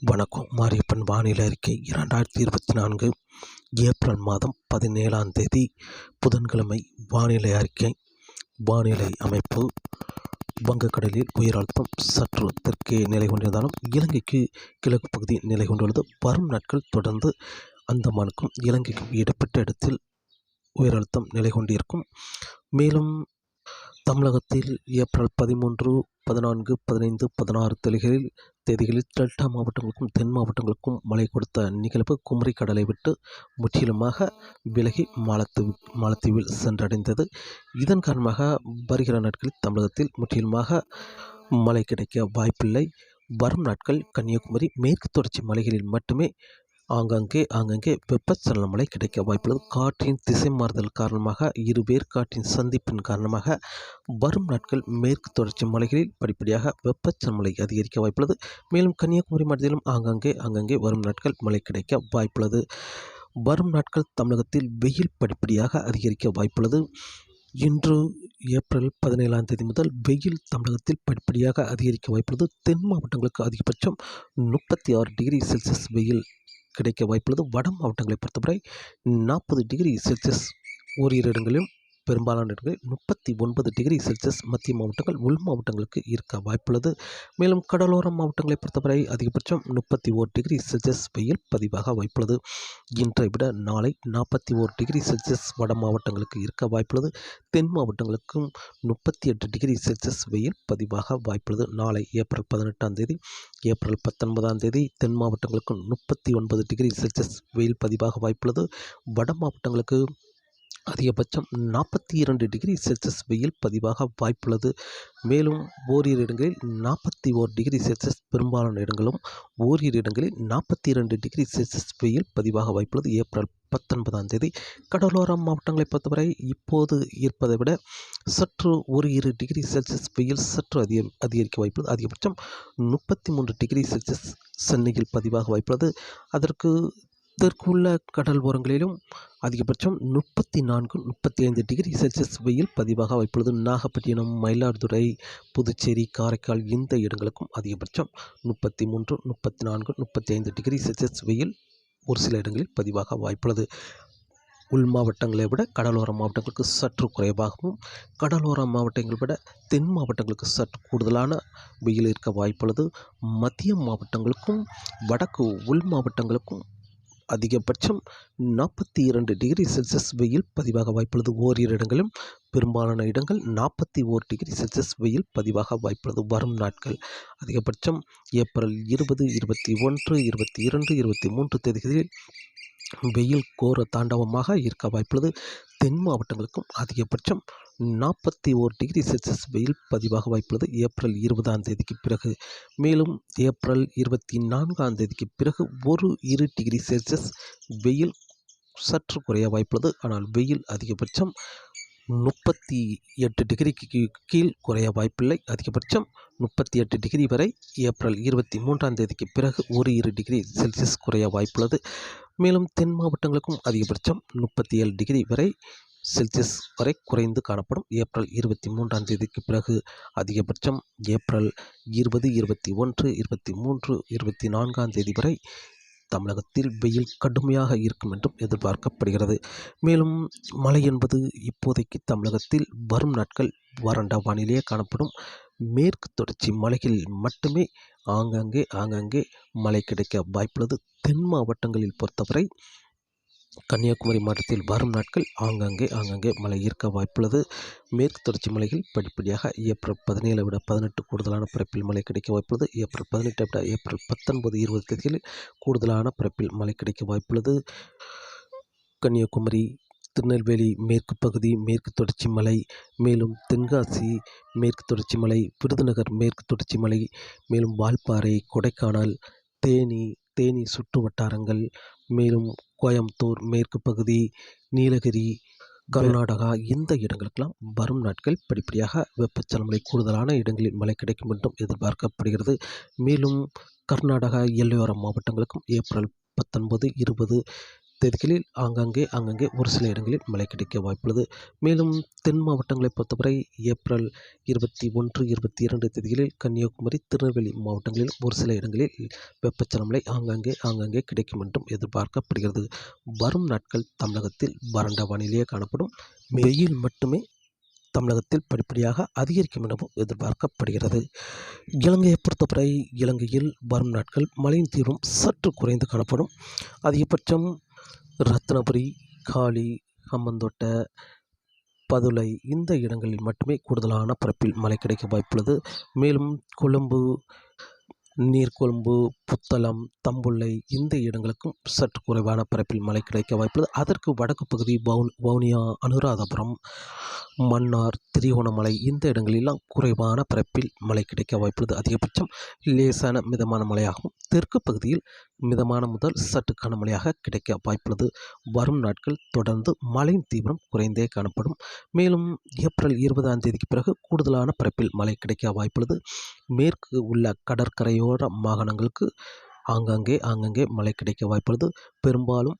வணக்கம். மாரியப்பன் வானிலை அறிக்கை. இரண்டாயிரத்தி இருபத்தி நான்கு ஏப்ரல் மாதம் பதினேழாம் தேதி புதன்கிழமை வானிலை அறிக்கை. வானிலை அமைப்பு. வங்கக்கடலில் உயர் அழுத்தம் சற்று தெற்கே நிலை கொண்டிருந்தாலும் இலங்கைக்கு கிழக்கு பகுதி நிலை கொண்டுள்ளது. வரும் நாட்கள் தொடர்ந்து அந்தமானுக்கும் இலங்கைக்கும் இடப்பட்ட இடத்தில் உயர் அழுத்தம் நிலை கொண்டிருக்கும். மேலும் தமிழகத்தில் ஏப்ரல் பதிமூன்று பதினான்கு பதினைந்து பதினாறு தொழில்களில் தேதிகளில் டெல்டா மாவட்டங்களுக்கும் தென் மாவட்டங்களுக்கும் மழை கொடுத்த நிகழ்வு குமரி கடலை விட்டு முற்றிலுமாக விலகி மாலத்தீவு மாலத்தீவில் சென்றடைந்தது. இதன் காரணமாக வருகிற நாட்களில் தமிழகத்தில் முற்றிலுமாக மழை கிடைக்க வாய்ப்பில்லை. வரும் நாட்கள் கன்னியாகுமரி மேற்கு தொடர்ச்சி மலைகளில் மட்டுமே ஆங்காங்கே ஆங்காங்கே வெப்பச்சலன மழை கிடைக்க வாய்ப்புள்ளது. காற்றின் திசை மாறுதல் காரணமாக இரு வேர்க்காற்றின் சந்திப்பின் காரணமாக வரும் நாட்கள் மேற்கு தொடர்ச்சி மலைகளில் படிப்படியாக வெப்பச்சலன மழை அதிகரிக்க வாய்ப்புள்ளது. மேலும் கன்னியாகுமரி மாவட்டத்திலும் ஆங்காங்கே ஆங்காங்கே வரும் நாட்கள் மழை கிடைக்க வாய்ப்புள்ளது. வரும் நாட்கள் தமிழகத்தில் வெயில் படிப்படியாக அதிகரிக்க வாய்ப்புள்ளது. இன்று ஏப்ரல் பதினேழாம் தேதி முதல் வெயில் தமிழகத்தில் படிப்படியாக அதிகரிக்க வாய்ப்புள்ளது. தென் மாவட்டங்களுக்கு அதிகபட்சம் முப்பத்தி ஆறு டிகிரி செல்சியஸ் வெயில் கிடைக்க வாய்ப்புள்ளது. வட மாவட்டங்களை பொறுத்தவரை நாற்பது டிகிரி செல்சியஸ் ஓரிரு இடங்களிலும் பெரும்பாலான இடங்களில் முப்பத்தி ஒன்பது டிகிரி செல்சியஸ் மத்திய மாவட்டங்கள் உள் மாவட்டங்களுக்கு இருக்க வாய்ப்புள்ளது. மேலும் கடலோர மாவட்டங்களை பொறுத்தவரை அதிகபட்சம் முப்பத்தி ஓர் டிகிரி செல்சியஸ் வெயில் பதிவாக வாய்ப்புள்ளது. இன்றை விட நாளை நாற்பத்தி ஓர் டிகிரி செல்சியஸ் வட மாவட்டங்களுக்கு இருக்க வாய்ப்புள்ளது. தென் மாவட்டங்களுக்கும் முப்பத்தி எட்டு டிகிரி செல்சியஸ் வெயில் பதிவாக வாய்ப்புள்ளது. நாளை ஏப்ரல் பதினெட்டாம் தேதி ஏப்ரல் பத்தொன்பதாம் தேதி தென் மாவட்டங்களுக்கும் முப்பத்தி ஒன்பது டிகிரி செல்சியஸ் வெயில் பதிவாக வாய்ப்புள்ளது. வட மாவட்டங்களுக்கு அதிகபட்சம் நாற்பத்தி இரண்டு டிகிரி செல்சியஸ் வெயில் பதிவாக வாய்ப்புள்ளது. மேலும் ஓரிரு இடங்களில் நாற்பத்தி ஓர் டிகிரி செல்சியஸ் பெரும்பாலான இடங்களும் ஓரிரு இடங்களில் நாற்பத்தி இரண்டு டிகிரி செல்சியஸ் வெயில் பதிவாக வாய்ப்புள்ளது. ஏப்ரல் பத்தொன்பதாம் தேதி கடலோர மாவட்டங்களை பொறுத்தவரை இப்போது இருப்பதை விட சற்று ஒரு இரு டிகிரி செல்சியஸ் வெயில் சற்று அதிக அதிகரிக்க வாய்ப்புள்ளது. அதிகபட்சம் முப்பத்தி மூன்று டிகிரி செல்சியஸ் சென்னையில் பதிவாக வாய்ப்புள்ளது. அதற்கு தெற்குள்ள கடல் ஓரங்களிலும் அதிகபட்சம் முப்பத்தி நான்கு முப்பத்தி ஐந்து டிகிரி செல்சியஸ் வெயில் பதிவாக வாய்ப்புள்ளது. நாகப்பட்டினம் மயிலாடுதுறை புதுச்சேரி காரைக்கால் இந்த இடங்களுக்கும் அதிகபட்சம் முப்பத்தி மூன்று முப்பத்தி நான்கு முப்பத்தி ஐந்து டிகிரி செல்சியஸ் வெயில் ஒரு சில இடங்களில் பதிவாக வாய்ப்புள்ளது. உள் மாவட்டங்களை விட கடலோர மாவட்டங்களுக்கு சற்று குறைவாகவும் கடலோர மாவட்டங்களை விட தென் மாவட்டங்களுக்கு சற்று கூடுதலான வெயில் இருக்க வாய்ப்புள்ளது. மத்திய மாவட்டங்களுக்கும் வடக்கு உள் மாவட்டங்களுக்கும் அதிகபட்சம் நாற்பத்தி இரண்டு டிகிரி செல்சியஸ் வெயில் பதிவாக வாய்ப்புள்ளது. ஓரிரு இடங்களும் பெரும்பாலான இடங்கள் நாற்பத்தி ஓர் டிகிரி செல்சியஸ் வெயில் பதிவாக வாய்ப்புள்ளது. வரும் நாட்கள் அதிகபட்சம் ஏப்ரல் இருபது இருபத்தி ஒன்று இருபத்தி இரண்டு இருபத்தி மூன்று தேதிகளில் வெயில் கோர தாண்டவமாக இருக்க வாய்ப்புள்ளது. தென் மாவட்டங்களுக்கும் அதிகபட்சம் நாற்பத்தி ஓர் டிகிரி செல்சியஸ் வெயில் பதிவாக வாய்ப்புள்ளது. ஏப்ரல் இருபதாம் தேதிக்கு பிறகு. மேலும் ஏப்ரல் இருபத்தி நான்காம் தேதிக்கு பிறகு ஒரு இரு டிகிரி செல்சியஸ் வெயில் சற்று குறைய வாய்ப்புள்ளது. ஆனால் வெயில் அதிகபட்சம் முப்பத்தி எட்டு டிகிரிக்கு கீழ் குறைய வாய்ப்பில்லை. அதிகபட்சம் முப்பத்தி எட்டு டிகிரி வரை ஏப்ரல் இருபத்தி மூன்றாம் தேதிக்கு பிறகு ஒரு இரு டிகிரி செல்சியஸ் குறைய வாய்ப்புள்ளது. மேலும் தென் மாவட்டங்களுக்கும் அதிகபட்சம் முப்பத்தி ஏழு டிகிரி வரை செல்சியஸ் வரை குறைந்து காணப்படும். ஏப்ரல் இருபத்தி மூன்றாம் தேதிக்கு பிறகு அதிகபட்சம் ஏப்ரல் இருபது இருபத்தி ஒன்று இருபத்தி மூன்று இருபத்தி நான்காம் தேதி வரை தமிழகத்தில் வெயில் கடுமையாக இருக்கும் என்றும் எதிர்பார்க்கப்படுகிறது. மேலும் மழை என்பது இப்போதைக்கு தமிழகத்தில் வரும் நாட்கள் வறண்ட வானிலையே காணப்படும். மேற்கு தொடர்ச்சி மலைகளில் மட்டுமே ஆங்காங்கே ஆங்காங்கே மழை கிடைக்க வாய்ப்புள்ளது. தென் மாவட்டங்களில் பொறுத்தவரை கன்னியாகுமரி மாவட்டத்தில் வரும் நாட்கள் ஆங்காங்கே ஆங்காங்கே மழை இருக்க வாய்ப்புள்ளது. மேற்கு தொடர்ச்சி மலைகள் படிப்படியாக ஏப்ரல் பதினேழை விட பதினெட்டு கூடுதலான பரப்பில் மழை கிடைக்க வாய்ப்புள்ளது. ஏப்ரல் பதினெட்டை விட ஏப்ரல் பத்தொன்பது இருபது தேதிகளில் கூடுதலான பரப்பில் மழை கிடைக்க வாய்ப்புள்ளது. கன்னியாகுமரி திருநெல்வேலி மேற்கு பகுதி மேற்கு தொடர்ச்சி மலை மேலும் தென்காசி மேற்கு தொடர்ச்சி மலை விருதுநகர் மேற்கு தொடர்ச்சி மலை மேலும் வால்பாறை கொடைக்கானல் தேனி தேனி சுற்று வட்டாரங்கள் மேலும் கோயம்புத்தூர் மேற்கு பகுதி நீலகிரி கர்நாடகா இந்த இடங்களுக்கெல்லாம் வரும் நாட்கள் படிப்படியாக வெப்பச்சலமலை கூடுதலான இடங்களில் மழை கிடைக்கும் என்றும் எதிர்பார்க்கப்படுகிறது. மேலும் கர்நாடகா எல்லையோர மாவட்டங்களுக்கும் ஏப்ரல் பத்தொன்பது இருபது தேதிகளில் ஆங்காங்கே ஆங்காங்கே ஒரு சில இடங்களில் மழை கிடைக்க வாய்ப்புள்ளது. மேலும் தென் மாவட்டங்களை பொறுத்தவரை ஏப்ரல் இருபத்தி ஒன்று இருபத்தி இரண்டு தேதிகளில் கன்னியாகுமரி திருநெல்வேலி மாவட்டங்களில் ஒரு சில இடங்களில் வெப்பச்சலன மழை ஆங்காங்கே ஆங்காங்கே கிடைக்கும் என்றும் எதிர்பார்க்கப்படுகிறது. வரும் நாட்கள் தமிழகத்தில் வறண்ட வானிலையே காணப்படும். வெயில் மட்டுமே தமிழகத்தில் படிப்படியாக அதிகரிக்கும் எனவும் எதிர்பார்க்கப்படுகிறது. இலங்கையை பொறுத்தவரை இலங்கையில் வரும் நாட்கள் மழையின் தீவிரம் சற்று குறைந்து காணப்படும். அதிகபட்சம் ரத்னபுரி காளி ஹம்மந்தோட்டை பதுளை இந்த இடங்களில் மட்டுமே கூடுதலான பரப்பில் மழை கிடைக்க வாய்ப்புள்ளது. மேலும் கொழும்பு நீர்கொழும்பு புத்தளம் தம்புள்ளை இந்த இடங்களுக்கும் சற்று குறைவான பரப்பில் மழை கிடைக்க வாய்ப்புள்ளது. அதற்கு வடக்கு பகுதி பவுன் வவுனியா அனுராதபுரம் மன்னார் திரிகோணமலை இந்த இடங்களெல்லாம் குறைவான பரப்பில் மழை கிடைக்க வாய்ப்புள்ளது. அதிகபட்சம் லேசான மிதமான மழையாகும் தெற்கு பகுதியில் மிதமான முதல் சற்று கனமழையாக கிடைக்க வாய்ப்புள்ளது. வரும் நாட்கள் தொடர்ந்து மழையின் தீவிரம் குறைந்தே காணப்படும். மேலும் ஏப்ரல் இருபதாம் தேதிக்கு பிறகு கூடுதலான பரப்பில் மழை கிடைக்க வாய்ப்புள்ளது. மேற்கு உள்ள கடற்கரையோர மாகாணங்களுக்கு ஆங்காங்கே ஆங்காங்கே மழை கிடைக்க வாய்ப்புள்ளது. பெரும்பாலும்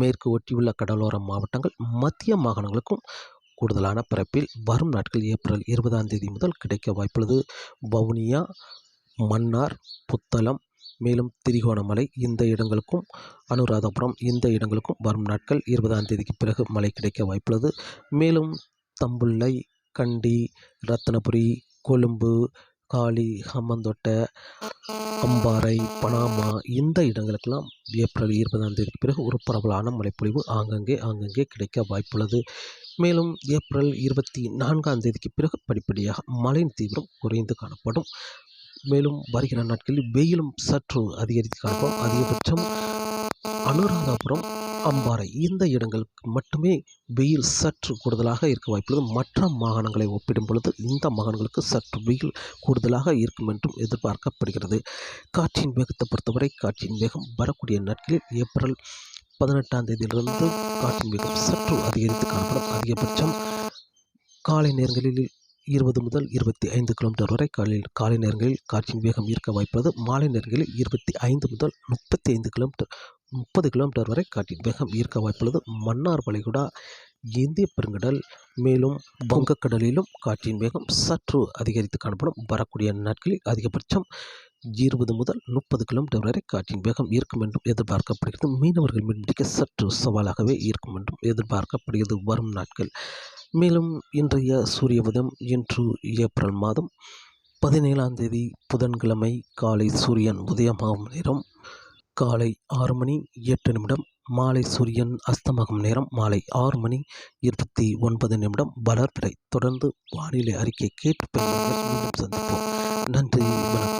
மேற்கு ஒட்டியுள்ள கடலோர மாவட்டங்கள் மத்திய மாகாணங்களுக்கும் கூடுதலான பரப்பில் வரும் நாட்கள் ஏப்ரல் இருபதாம் தேதி முதல் கிடைக்க வாய்ப்புள்ளது. வவுனியா மன்னார் புத்தளம் மேலும் திரிகோணமலை இந்த இடங்களுக்கும் அனுராதபுரம் இந்த இடங்களுக்கும் வரும் நாட்கள் இருபதாம் தேதிக்கு பிறகு மழை கிடைக்க வாய்ப்புள்ளது. மேலும் தம்புள்ளை கண்டி ரத்னபுரி கொழும்பு காளி ஹம்மந்தோட்டை அம்பாறை பனாமா இந்த இடங்களுக்கெல்லாம் ஏப்ரல் இருபதாம் தேதிக்கு பிறகு ஒரு பரவலான மழைப்பொழிவு ஆங்கங்கே ஆங்கங்கே கிடைக்க வாய்ப்புள்ளது. மேலும் ஏப்ரல் இருபத்தி நான்காம் தேதிக்கு பிறகு படிப்படியாக மழையின் தீவிரம் குறைந்து காணப்படும். மேலும் வருகிற நாட்களில் வெயிலும் சற்று அதிகரித்து காண்போம் அதிகபட்சம் அனுராதபுரம் அம்பாறை இந்த இடங்களுக்கு மட்டுமே வெயில் சற்று கூடுதலாக இருக்க வாய்ப்புள்ளது. மற்ற மாகாணங்களை ஒப்பிடும் பொழுது இந்த மாகாணங்களுக்கு சற்று வெயில் கூடுதலாக இருக்கும் என்றும் எதிர்பார்க்கப்படுகிறது. காற்றின் வேகத்தை பொறுத்தவரை காற்றின் வேகம் வரக்கூடிய நாட்களில் ஏப்ரல் பதினெட்டாம் தேதியிலிருந்து காற்றின் வேகம் சற்று அதிகரித்து காணப்படும். அதிகபட்சம் காலை நேரங்களில் இருபது முதல் இருபத்தி ஐந்து கிலோமீட்டர் வரை காலையில் காலை நேரங்களில் காற்றின் வேகம் இருக்க வாய்ப்புள்ளது மாலை நேரங்களில் இருபத்தி ஐந்து முதல் முப்பத்தி ஐந்து கிலோமீட்டர் முப்பது கிலோமீட்டர் வரை காற்றின் வேகம் ஈர்க்க வாய்ப்புள்ளது. மன்னார் வளைகுடா இந்திய பெருங்கடல் மேலும் வங்கக்கடலிலும் காற்றின் வேகம் சற்று அதிகரித்து காணப்படும். வரக்கூடிய நாட்களில் அதிகபட்சம் இருபது முதல் முப்பது கிலோமீட்டர் வரை காற்றின் வேகம் இருக்கும் என்றும் எதிர்பார்க்கப்படுகிறது. மீனவர்கள் மீன்பிடிக்க சற்று சவாலாகவே இருக்கும் என்றும் எதிர்பார்க்கப்படுகிறது. வரும் நாட்கள் மேலும் இன்றைய சூரிய உதயம் இன்று ஏப்ரல் மாதம் பதினேழாம் தேதி புதன்கிழமை காலை சூரியன் உதயமாகும் நேரம் காலை ஆறு மணி எட்டு நிமிடம் மாலை சூரியன் அஸ்தமாகும் நேரம் மாலை ஆறு மணி இருபத்தி ஒன்பது நிமிடம். வளர்பிறை தொடர்ந்து வானிலை அறிக்கை கேட்டு மீண்டும் சந்திப்போம். நன்றி வணக்கம்.